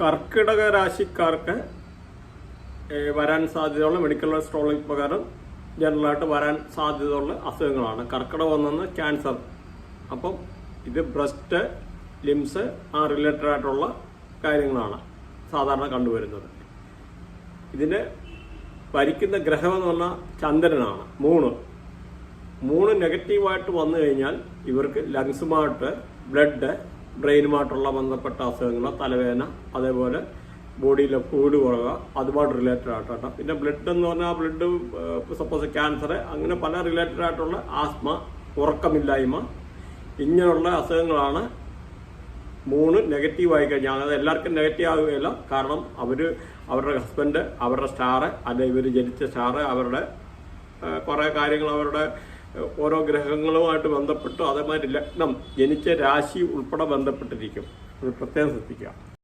കർക്കിടക രാശിക്കാർക്ക് വരാൻ സാധ്യതയുള്ള മെഡിക്കൽ അസ്ട്രോളജി പ്രകാരം ജനറലായിട്ട് വരാൻ സാധ്യതയുള്ള അസുഖങ്ങളാണ്. കർക്കിടകം ഒന്നെന്ന് ക്യാൻസർ അപ്പം ഇത് ബ്രസ്റ്റ് ലിംസ് ആ റിലേറ്റഡ് ആയിട്ടുള്ള കാര്യങ്ങളാണ് സാധാരണ കണ്ടുവരുന്നത്. ഇതിന് ഭരിക്കുന്ന ഗ്രഹം എന്ന് പറഞ്ഞാൽ ചന്ദ്രനാണ് മൂണ് മൂണ് നെഗറ്റീവായിട്ട് വന്നു കഴിഞ്ഞാൽ ഇവർക്ക് ലങ്സുമായിട്ട് ബ്ലഡ് ബ്രെയിനുമായിട്ടുള്ള ബന്ധപ്പെട്ട അസുഖങ്ങൾ തലവേദന അതേപോലെ ബോഡിയിലെ ഫ്ലൂയിഡ് കുറവുക അതുമായിട്ട് റിലേറ്റഡ് ആയിട്ടാണ് പിന്നെ ബ്ലഡ് എന്ന് പറഞ്ഞാൽ ബ്ലഡ് സപ്പോസ് ക്യാൻസർ അങ്ങനെ പല റിലേറ്റഡ് ആയിട്ടുള്ള ആസ്മ ഉറക്കമില്ലായ്മ ഇങ്ങനെയുള്ള അസുഖങ്ങളാണ് മൂന്ന് നെഗറ്റീവ് ആയി കഴിഞ്ഞാൽ അത് എല്ലാവർക്കും നെഗറ്റീവ് ആകുകയില്ല കാരണം അവർ അവരുടെ ഹസ്ബൻഡ് അവരുടെ സ്റ്റാറ് അല്ലെ ഇവർ ജനിച്ച സ്റ്റാറ് അവരുടെ കുറേ കാര്യങ്ങൾ അവരുടെ ഓരോ ഗ്രഹങ്ങളുമായിട്ട് ബന്ധപ്പെട്ട് അതേമാതിരി ലഗ്നം ജനിച്ച രാശി ഉൾപ്പെടെ ബന്ധപ്പെട്ടിരിക്കും. അത് പ്രത്യേകം ശ്രദ്ധിക്കുക.